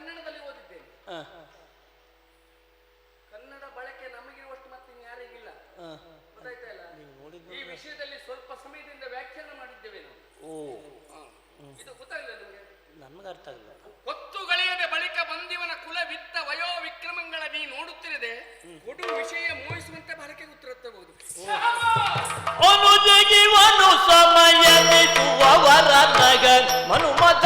ಕನ್ನಡದಲ್ಲಿ ಓದಿದ್ದೇನೆ. ಹ, ಕನ್ನಡ ಬಳಕೆ ನಮಗಿರುವಷ್ಟು ಮತ್ತೆ ಯಾರಿಗಿಲ್ಲ. ಗೊತ್ತಾಯ್ತಾ ಇಲ್ಲ? ಈ ವಿಷಯದಲ್ಲಿ ಸ್ವಲ್ಪ ಸಮಯದಿಂದ ವ್ಯಾಖ್ಯಾನ ಮಾಡಿದ್ದೇವೆ ನಾವು. ಓ. ಇದು ಗೊತ್ತಾಗಿಲ್ಲ ನಿಮಗೆ? ನನ್ಗೆ ಅರ್ಥ ಆಗಲ್ಲ ಹೊತ್ತುಗಳೆಯದೆ ಬಳಿಕ ಬಂದಿವನ ಕುಲವಿತ್ತ ವಯೋ ವಿಕ್ರಮಗಳ ನೀ ನೋಡುತ್ತಿರದೆ ಕೊಡು ವಿಷಯ ಮೋಹಿಸುವಂತೆ ಬಳಕೆ ಉತ್ತರತ್ತಬಹುದು ಅನುಜಗಿವನು ಸಮಯನಿಸುವವರ ನಗ ಮನುಮತ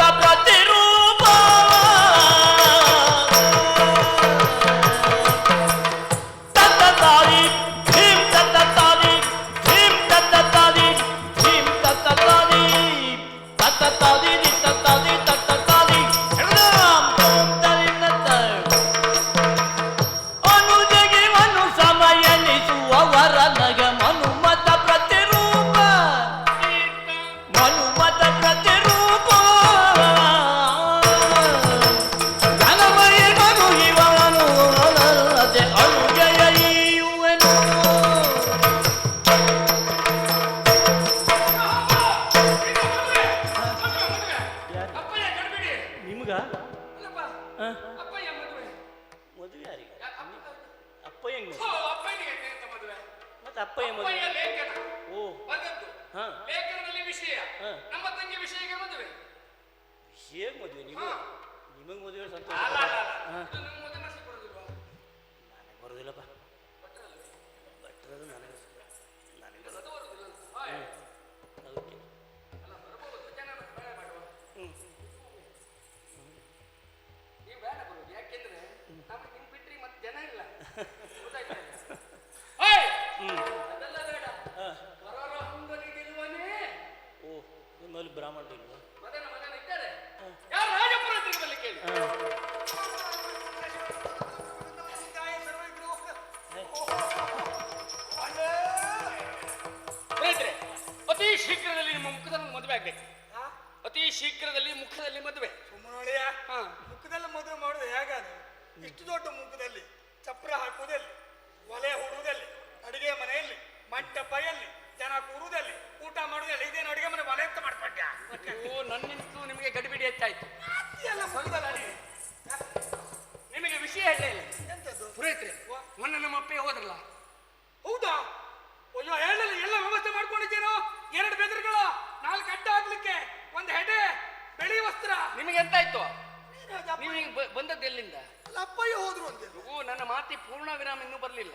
ಮತ್ತೆ ಅಪ್ಪಯ್ಯ ಮದುವೆ? ಅಪ್ಪಯ್ಯ ಲೇಖನ. ಓ. ಬಂದದ್ದು. ಹಾ. ಲೇಖನದಲ್ಲಿ ವಿಷಯ. ಹಾ. ನಮ್ಮ ತಂಗಿ ವಿಷಯಕ್ಕೆ ಮದುವೆ. ಹೇಗ್ ಮದುವೆ ನೀವು? ಹಾ. ನಿಮಗ್ ಮದುವೆ ಸಂತೋಷ? ಅಲ್ಲ, ಅಲ್ಲ, ಅಲ್ಲ. ಹಾ. ಇದು ನಿಮ್ಮ ನಿಮ್ಮಲ್ಲಿ ಬ್ರಾಹ್ಮಣ ನೀವು ಬ- ಬಂದದ್ದು ಎಲ್ಲಿಂದ? ಅಲ್ಲ ಅಪ್ಪಯ್ಯ ಹೋದ್ರು ಅಂತ. ಓ ನನ್ನ ಮಾತಿ ಪೂರ್ಣ ವಿರಾಮ ಇನ್ನೂ ಬರಲಿಲ್ಲ.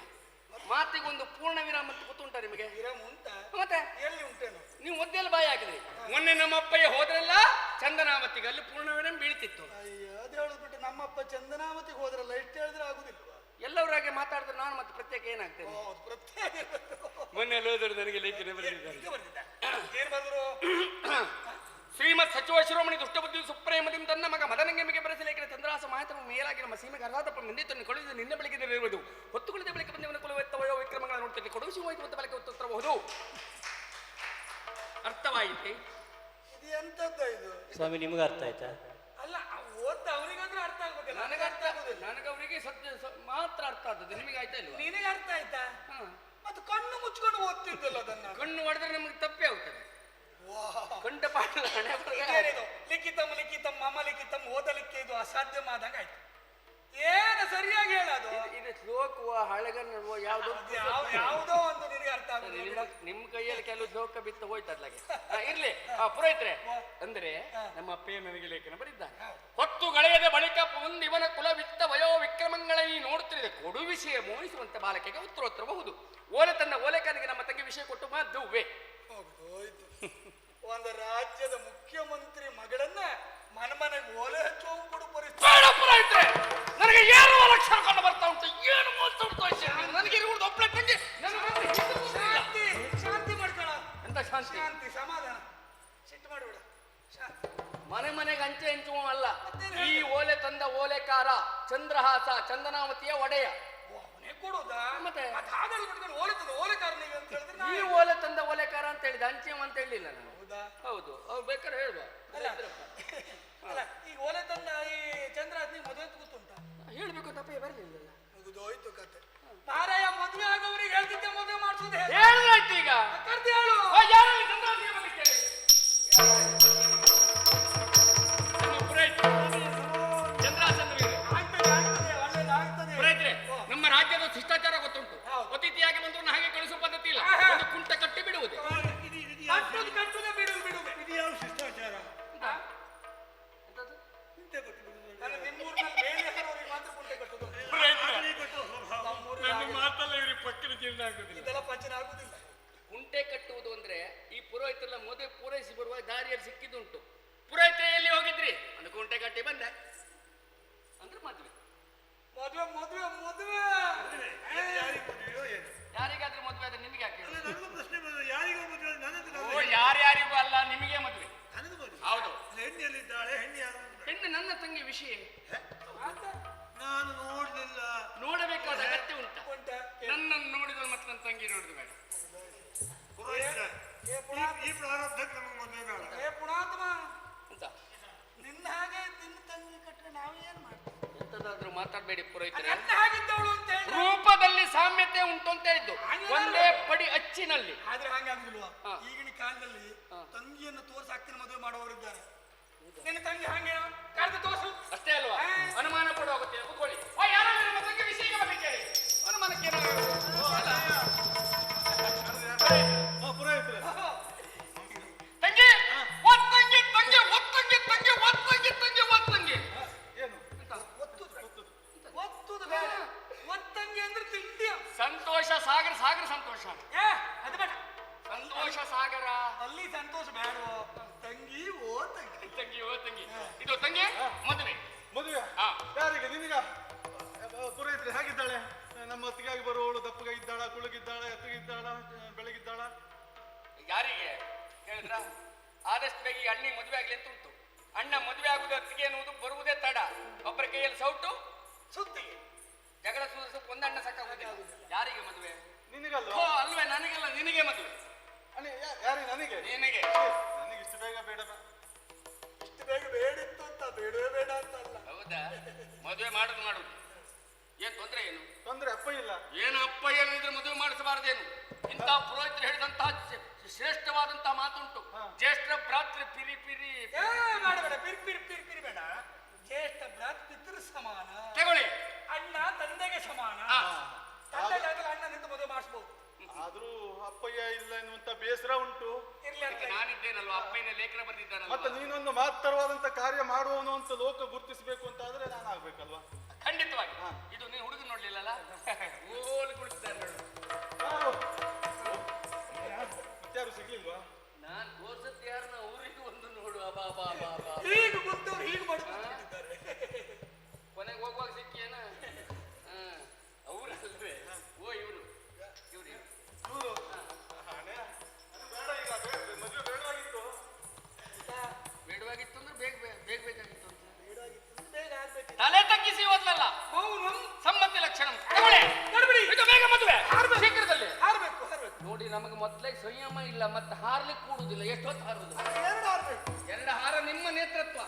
ಮಾತಿಗೊಂದು ಪೂರ್ಣ ವಿರಾಮ ಅಂತ ಗೊತ್ತುಂಟ ನಿಮಗೆ? ವಿರಾಮ ಉಂಟಾ? ಮತ್ತೆ? ಎಲ್ಲಿ ಉಂಟೇನು? ನೀವು ಒದ್ದೆಲ್ಲ ಬಾಯಿ ಹಾಕಿದ್ರಿ. ಮೊನ್ನೆ ನಮ್ಮ ಅಪ್ಪಯ್ಯ ಹೋದ್ರಲ್ಲ ಚಂದನಾವತಿಗೆ ಅಲ್ಲಿ ಪೂರ್ಣ ವಿರಾಮ ಬೀಳ್ತಿತ್ತು. ಅಯ್ಯೋ ಅದು ಹೇಳಿದ್ಬಿಟ್ಟು ನಮ್ಮ ನಮ್ಮಪ್ಪ ಚಂದನಾಮತಿಗೆ ಹೋದ್ರಲ್ಲ ಇಷ್ಟು ಹೇಳಿದ್ರೆ ಆಗುದಿಲ್ವಾ? ಎಲ್ಲವರಾಗೆ ಮಾತಾಡಿದ್ರೆ ನಾನು ಮತ್ತೆ ಪ್ರತ್ಯೇಕ ಏನಾಗ್ತೇನೆ? ಹೌದು, ಪ್ರತ್ಯೇಕ. ಮೊನ್ನೆ ಅಲ್ಲಿ ಹೋದ್ರು ನನಗೆ ಲೇಖನ ಬರೆದಿದ್ದಾರೆ. ಈಗ ಬಂದಿದ್ದ ಏನ್ ಬಂದ್ರು? ಶ್ರೀಮತ್ ಸಚಿವ ಶಿರೋಮಣಿ ದುಷ್ಟಬುದ್ಧಿ ನಿಮ್ಮ ತನ್ನ ಮಗ ಮದನಂಗಮಿಗೆ ಬರೆಸಿ ಲೇಖನ ಚಂದ್ರಾಸ ಮಾಹಿತಿ ಮೇಲಾಗಿ ನಮ್ಮ ಸೀಮೆಗೆ ಅರ್ಧಾತಪ್ಪ ಮಿಂದಿತನ್ನು ಕಳುಹಿಸಿ ನಿನ್ನೆ ಬೆಳಗ್ಗೆ ಹೊತ್ತು ಕುಳಿತ ಬಳಿಕ ಬಂದವನ ಕುಲವೆತ್ತವಯೋ ವಿಕ್ರಮಗಳ ನೋಡ್ತೇನೆ ಕೊಡುಗಿಸಿ ಹೋಯ್ತು ಮತ್ತು ಬಳಿಕ ಉತ್ತರಬಹುದು ಅರ್ಥವಾಯಿತೆ? ಇದು ಎಂತದ್ದು ಇದು? ಸ್ವಾಮಿ ನಿಮ್ಗೆ ಅರ್ಥ ಆಯ್ತಾ? ಅಲ್ಲ ಓದ್ತ ಅವರಿಗಾದ್ರೂ ಅರ್ಥ ಆಗ್ಬೇಕು ನನಗೆ ಅರ್ಥ ಆಗುದಿಲ್ಲ ನನಗವರಿಗೆ ಸತ್ಯ ಸ- ಮಾತ್ರ ಅರ್ಥ ಆಗ್ತದೆ ನಿಮಗೆ ಆಯ್ತಾ ಇಲ್ವಾ? ನಿನಗೆ ಅರ್ಥ ಆಯ್ತಾ? ಹಾ. ಮತ್ತೆ ಕಣ್ಣು ಮುಚ್ಕೊಂಡು ಓದ್ತಿದ್ದಲ್ಲ ಅದನ್ನ? ಕಣ್ಣು ಹೊಡೆದ್ರೆ ನಮಗೆ ತಪ್ಪೇ ಆಗುತ್ತದೆ ಕಂಡ ಹಣೆ ಬರಹ. ಲಿಖಿತಂ ಲಿಖಿತಂ ಮಮ ಲಿಖಿತಂ ಓದಲಿಕ್ಕೆ ಇದು ಅಸಾಧ್ಯವಾದಂಗ ಆಯ್ತು. ಏನು ಸರಿಯಾಗಿ ಹೇಳೋದು ಇದು- ಇದು ಶ್ಲೋಕವ ಹಳೆಗನ್ನಡವೋ ಯಾವ್ದೋ ಅದು ಯಾವ ಯಾವುದೋ ಒಂದು ನಿನಗೆ ಅರ್ಥ ಆಗುದಿಲ್ಲ ನಿಮ್ಮ ನಿಮ್ಮ ಕೈಯಲ್ಲಿ ಕೆಲವು ಶ್ಲೋಕ ಬಿತ್ತು ಹೋಯ್ತು ಅದ್ಲಾಗೆ. ಆ, ಇರ್ಲಿ. ಆ, ಪುರೋಹಿತ್ರೆ ಅಂದ್ರೆ ನಮ್ಮ ಅಪ್ಪಯ್ಯ ನನಗೆ ಲೇಖನ ಬರಿದ್ದಾನೆ. ಹೊತ್ತು ಗಳೆಯದ ಬಳಿಕ ಒಂದು ಇವನ ಕುಲವಿತ್ತ ವಯೋ ವಿಕ್ರಮಗಳ ನೀ ನೋಡುತ್ತಿದೆ ಕೊಡು ವಿಷಯ ಮೋಹಿಸುವಂತೆ ಬಾಲಕೆಗೆ ಉತ್ತರೋತ್ತರಬಹುದು. ಓಲೆ ತನ್ನ ಓಲೆಕನಿಗೆ ನಮ್ಮ ತಂಗಿ ವಿಷಯ ಕೊಟ್ಟು ಮದುವೆ ಹೋಗುದು ಹೋಯ್ತು ಒಂದು ರಾಜ್ಯದ ಮುಖ್ಯಮಂತ್ರಿ ಮಗಳನ್ನ ಮನ ಮನೆಗೆ ಓಲೆ ಹಚ್ಚೋ ಕೊಡು ಪರಿಸ್ಥಿತಿ ನನಗೆ ಏನು ಲಕ್ಷಣ ಕಂಡು ಬರ್ತಾ ಉಂಟು ಏನು ಮೋಸ ಉಂಟು. ನನಗೆ ಇರುವುದು ಒಬ್ಬಳೆ ತಂಗಿ ಶಾಂತಿ ಶಾಂತಿ ಮಾಡ್ಕೊಳ ಎಂತ ಶಾಂತಿ? ಶಾಂತಿ ಸಮಾಧಾನ. ಸಿಟ್ಟು ಮಾಡಿಬಿಡ. ಶಾಂತಿ ಮನೆ ಮನೆಗೆ ಅಂಚೆ ಹಂಚುವ ಅಲ್ಲ. ಈ ಓಲೆ ತಂದ ಓಲೆಕಾರ ಚಂದ್ರಹಾಸ ಚಂದನಾವತಿಯ ಒಡೆಯ. ಕೊಡೋದಾ? ಮತ್ತೆ? ಓಲೆ ತಂದ ಬಿಟ್ಕೊಂಡು ಓಲೆ ಅಂತ ಹೇಳಿದ್ರೆ ಈ ಓಲೆ ತಂದ ಓಲೆಕಾರ ಹೇಳಿದ ಅಂಚೆ ಅಂತ ಹೇಳಿಲ್ಲ ನಾನು. ಹೌದಾ? ಹೌದು. ಅವ್ರು ಬೇಕಾದ್ರೆ ಹೇಳುವ ಅಲ್ಲ ಅಲ್ಲ ಈ ಓಲೆ ತಂದ ಈ ಚಂದ್ರಾತ್ನಿಗೆ ಮದುವೆ ಗೊತ್ತುಂಟ? ಹೇಳ್ಬೇಕು ಅಪ್ಪಯ್ಯ ಬರಲಿಲ್ಲ. ಮುಗಿದೋಯ್ತು ಕತೆ. ಮಾರಾಯ ಮದುವೆ ಆಗೋರಿಗೆ ಹೇಳ್ತಿದ್ದೆ ಮದುವೆ ಮಾಡಿಸೋದು ಹೇಳಿದ್ರಾಯ್ತು ಈಗ. ಕರ್ದಿ ಹೇಳು. ಆ, ಯಾರಲ್ಲಿ ಜೀರ್ಣ ಆಗುದಿಲ್ಲ. ಇದೆಲ್ಲ ಪಚನ ಆಗುದಿಲ್ಲ. ಕುಂಟೆ ಕಟ್ಟುವುದು ಅಂದ್ರೆ ಈ ಪುರೋಹಿತರೆಲ್ಲ ಮದುವೆ ಪೂರೈಸಿ ಬರುವ ದಾರಿಯಲ್ಲಿ ಸಿಕ್ಕಿದುಂಟು ಪುರೋಹಿತ ಎಲ್ಲಿ ಹೋಗಿದ್ರಿ? ಒಂದು ಕುಂಟೆ ಕಟ್ಟಿ ಬಂದೆ. ಅಂದ್ರೆ ಮದುವೆ. ಮದುವೆ ಮದುವೆ ಮದುವೆ! ಯಾರಿಗೆ ಮದುವೆಯೋ ಏನು? ಯಾರಿಗಾದ್ರೂ ಮದುವೆ ಆದ್ರೆ ನಿಮಗೆ ಯಾಕೆ ಅಲ್ಲ, ನನಗೂ ಪ್ರಶ್ನೆ ಬಂತು, ಯಾರಿಗೋ ಮದುವೆ ನನ್ನದು ಓ. ಯಾರ್ಯಾರಿಗೂ ಅಲ್ಲ ನಿಮಗೆ ಮದುವೆ. ನನದು ಮದುವೆ. ಹೌದು. ಹೆಣ್ಣು ಎಲ್ಲಿದ್ದಾಳೆ ಹೆಣ್ಣು ಯಾರು ಹೆಣ್ಣು ನನ್ನ ತಂಗಿ ವಿಷಯ. ನಾನು ನೋಡ್ಲಿಲ್ಲ. ನೋಡಬೇಕಾದ ಅಗತ್ಯ ಉಂಟು. ಉಂಟ. ನನ್ನನ್ನು ನೋಡಿದ ಮತ್ತೆ ನನ್ನ ತಂಗಿ ನೋಡಿದ್ರು ಬೇಡ. ಏ ಈ- ಪ್ರಾರಬ್ಧಕ್ಕೆ ನಮಗೆ ಮದುವೆ ಬೇಡ. ಏ ಪುಣಾತ್ಮ ಅಂತ ನಿನ್ನ ಹಾಗೆ ನಿನ್ನ ತಂಗಿ ಕಟ್ರೆ ನಾವೇನ್ ಮಾಡ್ತೀವಿ? ಎಂತದಾದ್ರೂ ಮಾತಾಡಬೇಡಿ ಪುರೋಹಿತರೆ. ನನ್ನ ಹಾಗಿದ್ದವಳು ಅಂತ ಹೇಳಿ ರೂಪದಲ್ಲಿ ಸಾಮ್ಯತೆ ಉಂಟು ಅಂತ ಹೇಳಿದ್ದು. ಹಾಗೆ ಒಂದೇ ಪಡಿ ಅಚ್ಚಿನಲ್ಲಿ. ಆದ್ರೆ ಹಾಗೆ ಆಗುದಿಲ್ವಾ ಹಾ. ಈಗಿನ ಕಾಲದಲ್ಲಿ ಹಾ. ತಂಗಿಯನ್ನು ತೋರಿಸಿ ಅಕ್ಕನ ಮದುವೆ ಮಾಡುವವರಿದ್ದಾರೆ. ನಿನ್ನ ತಂಗಿ ಹಂಗೆ ಸಂತೋಷ ಸಾಗರ ಅಲ್ಲಿ ಸಂತೋಷ ಬೇಡವೋ? ತಂಗಿ ಓ ತಂಗಿ. ತಂಗಿ ಓ ತಂಗಿ. ಇದು ತಂಗಿ ಮದುವೆ. ಮದುವೆ. ಯಾರಿಗೆ? ನಿನಗ? ಪುರೋಹಿತ್ರಿ ಹೇಗಿದ್ದಾಳೆ? ನಮ್ಮ ಅತ್ತಿಗಾಗಿ ಬರುವವಳು ದಪ್ಪಗಾಗಿದ್ದಾಳ ಕುಳುಗಿದ್ದಾಳ ಎತ್ತಗಿದ್ದಾಳ ಬೆಳಗಿದ್ದಾಳ? ಯಾರಿಗೆ? ಹೇಳಿದ್ರ? ಆದಷ್ಟು ಬೇಗ ಅಣ್ಣಿ ಅಣ್ಣಿಗೆ ಮದುವೆ ಆಗ್ಲಿ ಅಂತ ಉಂಟು. ಅಣ್ಣ ಮದುವೆ ಆಗುದು ಅತ್ತಿಗೆ ಅನ್ನುವುದು ಬರುವುದೇ ತಡ. ಒಬ್ಬರ ಕೈಯಲ್ಲಿ ಸೌಟು ಸುತ್ತಿ ಜಗಳ ಸುರಿಸಕ್ಕೆ ಒಂದಣ್ಣ ಸಾಕಾಗುದಿಲ್ಲ ಯಾರಿಗೆ ಮದುವೆ? ನಿನಗಲ್ಲ ಅಲ್ವೇ ನನಗೆಲ್ಲ ನಿನಗೆ ಮದುವೆ. ಯಾ- ಯಾರಿಗೆ ನನಗೆ? ನಿನಗೆ. ನನಗೆ ಇಷ್ಟು ಬೇಗ ಬೇಡ ಇಷ್ಟು ಬೇಗ ಬೇಡಿತ್ತು ಅಂತ ಬೇಡವೇ ಬೇಡ ಅಂತ ಅಲ್ಲ ಹೌದಾ? ಮದುವೆ ಮಾಡುದು ಮಾಡುದು. ಏನ್ ತೊಂದ್ರೆ ಏನು? ತೊಂದ್ರೆ ಅಪ್ಪ ಇಲ್ಲ. ಏನು ಅಪ್ಪ ಏನಿದ್ರೆ ಮದುವೆ ಮಾಡಿಸಬಾರ್ದೇನು? ಇಂಥ ಪುರೋಹಿತರು ಹೇಳಿದಂತಹ ಶ್ರೇ- ಶ್ರೇಷ್ಠವಾದಂತಹ ಮಾತುಂಟು. ಜ್ಯೇಷ್ಠ ಭ್ರಾತೃ ಪಿರಿ ಪಿರಿ ಏ ಬೇಡ ಬೇಡ ಪಿರಿ ಪಿರಿ ಪಿರಿ ಪಿರಿ ಬೇಡ. ಜ್ಯೇಷ್ಠ ಭ್ರಾತ್ ಪಿತೃ ಸಮಾನ. ತಗೊಳ್ಳಿ. ಅಣ್ಣ ತಂದೆಗೆ ಸಮಾನ. ತಂದೆ ಅಣ್ಣ ನಿಂತು ಮದುವೆ ಮಾಡಿಸ್ಬೋದು. ಆದ್ರೂ ಅಪ್ಪಯ್ಯ ಇಲ್ಲ ಎನ್ನುವಂತ ಬೇಸರ ಉಂಟು. ಇರ್ಲಿ ಅಂತ ನಾನಿದ್ದೇನಲ್ವಾ? ಅಪ್ಪನ ಲೇಖನ ಮತ್ತೆ ನೀನೊಂದು ಮಹತ್ತರವಾದಂತ ಕಾರ್ಯ ಮಾಡುವವನು ಅಂತ ಲೋಕ ಗುರುತಿಸಬೇಕು ಅಂತ ಆದ್ರೆ ನಾನು ಆಗ್ಬೇಕಲ್ವಾ ಖಂಡಿತವಾಗಿ. ಹಾ. ಇದು ನೀನು ಹುಡುಗ ನೋಡ್ಲಿಲ್ಲಲ್ಲ? ಓಲ್ ಯಾರು? ಮತ್ಯಾರು ಸಿಗ್ಲಿಲ್ವಾ? ನಾನ್ ಯಾರನ್ನ ಊರಿಗೆ ಒಂದು ನೋಡು. ಅಬಾ ಬಾ ಬಾ ಬಾ ಈಗ ಗೊತ್ತವ್ರು ಹೀಗೆ ಮಾಡ್ಕೊಂಡಿದ್ದಾರೆ ಕೊನೆಗೆ ಹೋಗುವಾಗ ಸಿಕ್ಕಿಯೇನ? ಅವ್ರಲ್ವೇ? ಓ ಇವ್ರು ಬೇಡವಾಗಿತ್ತು ಅಂದ್ರೆ ಬೇಗ ಬೇಗ ಬೇಗ ಬೇಕಾಗಿತ್ತು ಅಂತ. ಬೇಗ ಆಗ್ಬೇಕು ತಲೆ ತಗ್ಗಿಸಿ ಓದ್ಲಲ್ಲ ಸಮ್ಮತಿ ಲಕ್ಷಣ. ತಗೊಳ್ಳಿ. ನಡ್ಬಿಡಿ ಇದು ಬೇಗ ಮದುವೆ. ಶೀಘ್ರದಲ್ಲಿ. ಹಾರ್ಬೇಕು ಹಾರ್ಬೇಕು. ನೋಡಿ ನಮಗೆ ಮೊದ್ಲೇ ಸಂಯಮ ಇಲ್ಲ ಮತ್ತೆ ಹಾರ್ಲಿಕ್ಕೆ ಕೂಡುದಿಲ್ಲ ಎಷ್ಟೊತ್ತು ಹಾರುದು ಎರಡು ಹಾರ್ಬೇಕು. ಎರಡು ಹಾರ ನಿಮ್ಮ ನೇತೃತ್ವ.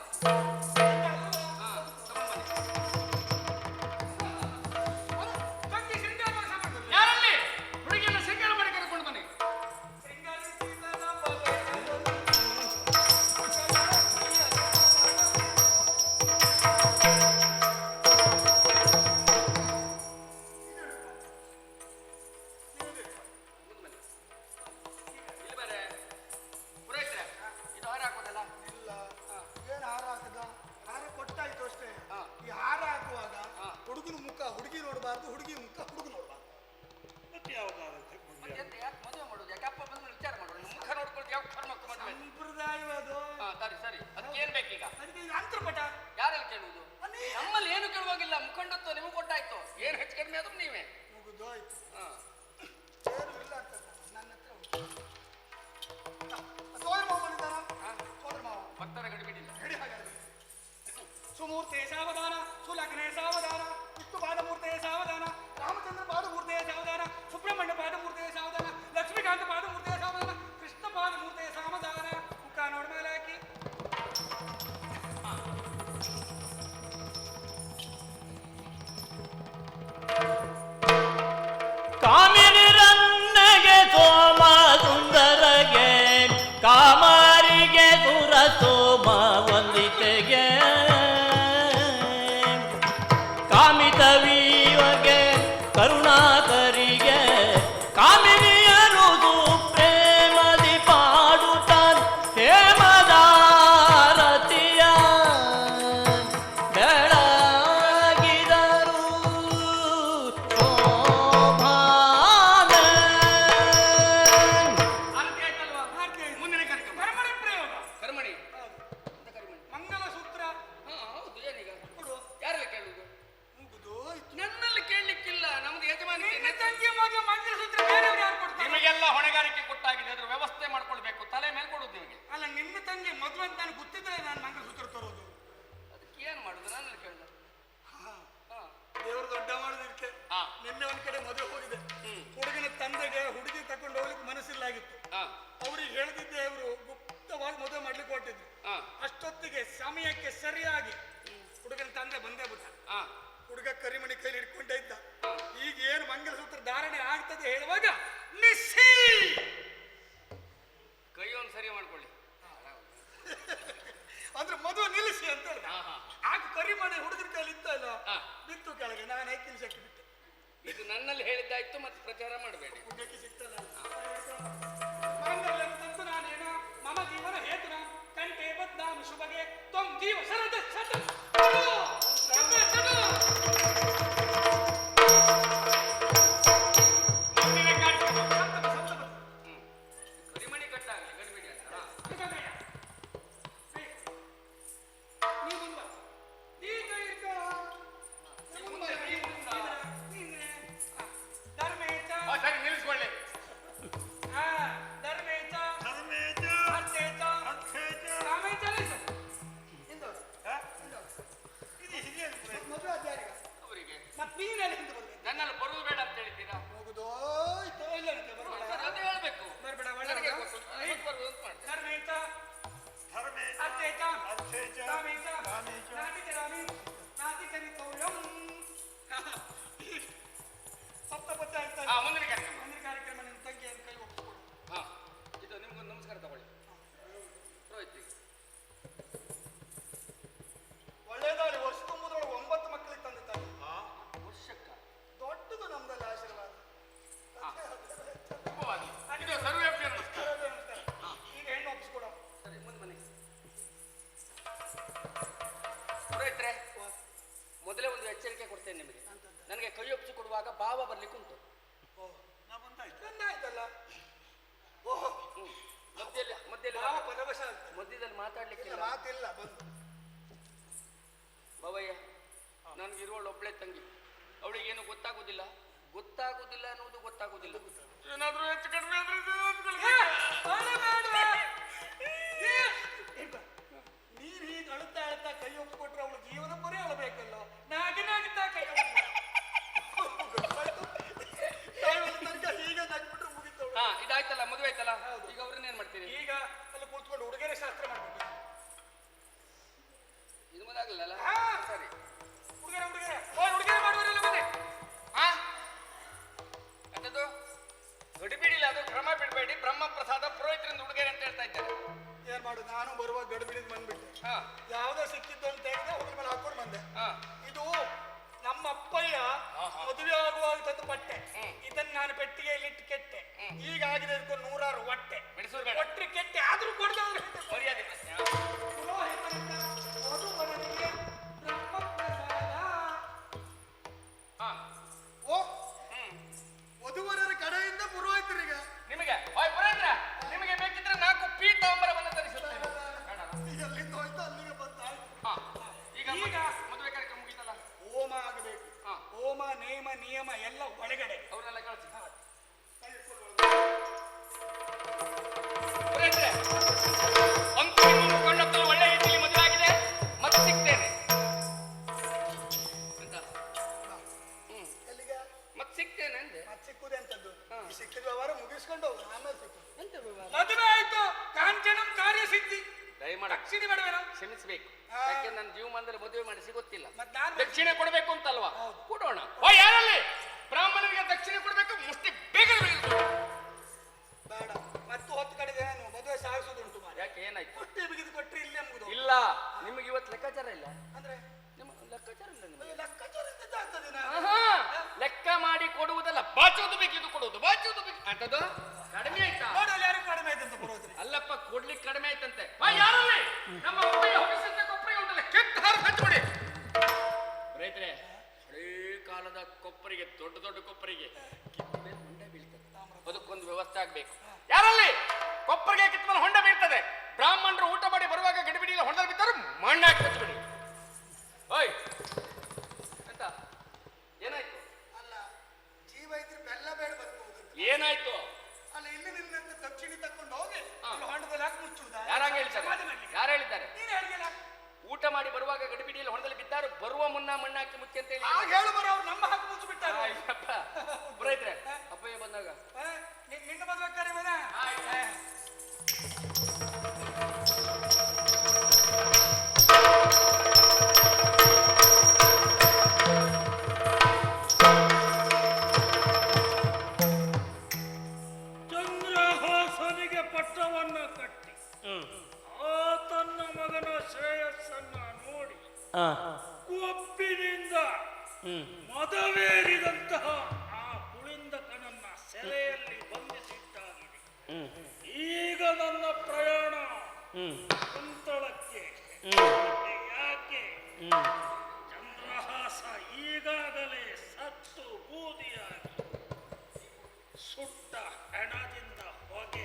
ಕೇಳುವಾಗಿಲ್ಲ ಮುಖಂಡತ್ವ ನಿಮಗೆ ಕೊಟ್ಟಾಯ್ತು. ಏನು ಹೆಚ್ಚು ಕಡಿಮೆ ಆದ್ರೂ ನೀವೇ. ಮುಗಿದು ಆಯ್ತು ಹಾ. ಏನು ಇಲ್ಲ ನನ್ನ ಹತ್ರ ಉಂಟು. ಸೋದರ ಮಾವ ಬಂದಿದ್ದಾನ ಸೋದರ ಮಾವ. ಭಕ್ತರ ಗಡಿಬಿಡಿಲ್ಲ ಹೇಳಿ ಹಾಗಾದ್ರೆ ಸುಮೂರ್ತೆ ಸಾವಧಾನ ಸುಲಗ್ನೆ ಸಾವಧಾನ ವಿಷ್ಣು ಪಾದಮೂರ್ತೆ ಸಾವಧಾನ ರಾಮಚಂದ್ರ ಪಾದಮೂರ್ತೆ ಸಾವಧಾನ ಸುಬ್ರಹ್ಮಣ್ಯ ಪಾದಮೂರ್ತೆ ಸಾವಧಾನ ಲಕ್ಷ್ಮೀಕಾಂತ ಪಾದಮೂರ್ತೆ ಸಾವಧಾನ ಕೃಷ್ಣ ಪಾದಮೂರ್ತೆ ಸಾವಧಾನ ಮುಖ ನೋಡ್ ಬಿತ್ತಲ್ಲ? ಬಿತ್ತು ಕೆಳಗೆ ನಾನು ಐದು ಶಕ್ತಿ ಬಿಟ್ಟೆ ಇದು ನನ್ನಲ್ಲಿ ಹೇಳಿದ್ದಾಯ್ತು ಮತ್ತೆ ಪ್ರಚಾರ ಮಾಡಬೇಡಿ. ಉದ್ದಕ್ಕೆ ಸಿಕ್ತಲ್ಲ? ಮರದಲ್ಲಂತಂತು ನಾನೇನ? ಮಮ ಜೀವನ ಹೇತುನ? ಕಂಠೆ ಬದ್ನಾಮ ಶುಭಗೆ ತ್ವಂ ಜೀವ ಶರದ ಶತ ಗೊತ್ತಾಗುದಿಲ್ಲ ಅನ್ನೋದು ಗೊತ್ತಾಗುದಿಲ್ಲ. ಏನಾದರೂ ಹೆಚ್ಚು ಕಡಿಮೆ ಸಿಕ್ತೇನಂದ ಸಿಕ್ಕುದೇ ಅಂತದ್ದು ಈ ಸಿಕ್ಕಿದ ವ್ಯವಹಾರ ಮುಗಿಸ್ಕೊಂಡು ಹೋಗು ಆಮೇಲೆ ಸಿಕ್ಕು. ಎಂತ ವ್ಯವಹಾರ? ಆಯ್ತು. ಕಾಂಚನಂ ಕಾರ್ಯ ಸಿದ್ಧಿ ದಯಮಾಡ ದಕ್ಷಿಣೆ ಮಾಡಬೇಡ ಕ್ಷಮಿಸಬೇಕು. ಯಾಕೆ ನನ್ನ ಜೀವಮಾನದಲ್ಲಿ ಮದುವೆ ಮಾಡಿಸಿ ಗೊತ್ತಿಲ್ಲ ಮತ್ತ್ ನಾನ್ ದಕ್ಷಿಣೆ ಕೊಡಬೇಕು ಅಂತಲ್ವಾ? ಕೊಡೋಣ. ಓ ಯಾರಲ್ಲಿ? ಬ್ರಾಹ್ಮಣರಿಗೆ ದಕ್ಷಿಣೆ ಕೊಡಬೇಕು ಮುಷ್ಟಿ ಬೇಗ ಬೇಡ. ಮತ್ತು ಹೊತ್ತು ಕಡೆಗೆ ನಾನು ಮದುವೆ ಸಾಗಿಸೋದುಂಟು ಮಾರ್ರೆ. ಯಾಕೆ ಏನಾಯ್ತು? ಹೊಟ್ಟೆ ಬಿಗಿದು ಕೊಟ್ರೆ ಇಲ್ಲ ಮುಗಿದು ಇಲ್ಲ. ನಿಮಗೆ ಇವತ್ತು ಲೆಕ್ಕಾಚಾರ ಇಲ್ಲ? ಅಂದ್ರೆ? ನಿಮ್ಮ ಲೆಕ್ಕಾಚಾರ ಇಲ್ಲ ನಿಮಗೆ? ಲೆಕ್ಕಾಚಾರ ಇದ್ದದ್ದು ಆಗ್ತದೆ ಲೆಕ್ಕ ಮಾಡಿ ಕೊಡುವುದಲ್ಲ ಬಾಚೋದು ಇದು ಕೊಡುವುದು ಬಾಚೋದು ಬೇಕು. ಅಂತದ್ದು ಕಡಿಮೆ ಆಯ್ತಾ? ನೋಡಲು ಯಾರು ಕಡಿಮೆ ಆಯ್ತಂತ ಕೊಡೋದ್ರಿ. ಅಲ್ಲಪ್ಪ ಕೊಡ್ಲಿಕ್ಕೆ ಕಡಿಮೆ ಆಯ್ತಂತೆ. ಬಾ ಯಾರಲ್ಲಿ? ನಮ್ಮ ಉಪ್ಪೆಯ ಕೊಪ್ಪರಿ ಉಂಟಲ್ಲ ಕೆಟ್ಟ ಹಾರು ಹಂಚೋಡಿ ಕಾಲದ ಕೊಪ್ಪರಿಗೆ ದೊಡ್ಡ ದೊಡ್ಡ ಕೊಪ್ಪರಿಗೆ ಕಿತ್ತಲೆ ಬೀಳ್ತದೆ. ಅದಕ್ಕೊಂದು ವ್ಯವಸ್ಥೆ ಆಗ್ಬೇಕು. ಯಾರಲ್ಲಿ? ಕೊಪ್ಪರಿಗೆ ಕಿತ್ತಲೆ ಹೊಂಡ ಬೀಳ್ತದೆ. ಬ್ರಾಹ್ಮಣರು ಊಟ ಮಾಡಿ ಬರುವಾಗ ಗಡಿಬಿಡಿಯಲ್ಲಿ ಹೊಂಡ ಬಿದ್ದರೆ ಮಣ್ಣಾಗಿ ಬಿಡಿ ಬೂದಿಯಾಗಿ ಸುಟ್ಟ ಹೆಣದಿಂದ ಹೋಗಿ.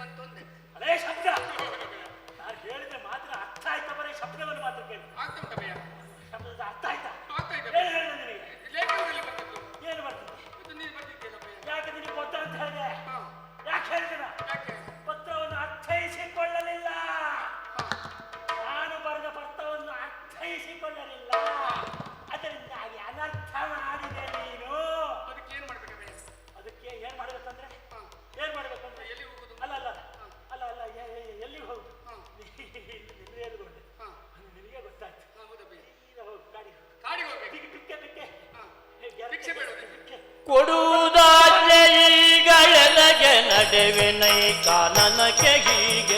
ಬಂತೊಂದೆ. ಅದೇ ಶಬ್ದ. ನಾನು ಹೇಳಿದ ಮಾತ್ರ ಅರ್ಥ ಆಯ್ತಾ ಬರೀ ಶಬ್ದವನ್ನು ಮಾತ್ರ ಕೇಳಿ. ಭಯ ಶಬ್ದ ಅರ್ಥ ಆಯ್ತಾ? ಏನು ಹೇಳಿದೆ ಯಾಕೆ ನಿನಗೆ ಗೊತ್ತ ಅಂತ ಹೇಳಿದೆ ಯಾಕೆ ಹೇಳಿದೆ ಕೊಡುವುದಾದ್ರೆ ಈಗ ಎಲಗೆ ನಡೆವೆ ನೈ ಕಾಲನಕ್ಕೆ ಹೀಗೆ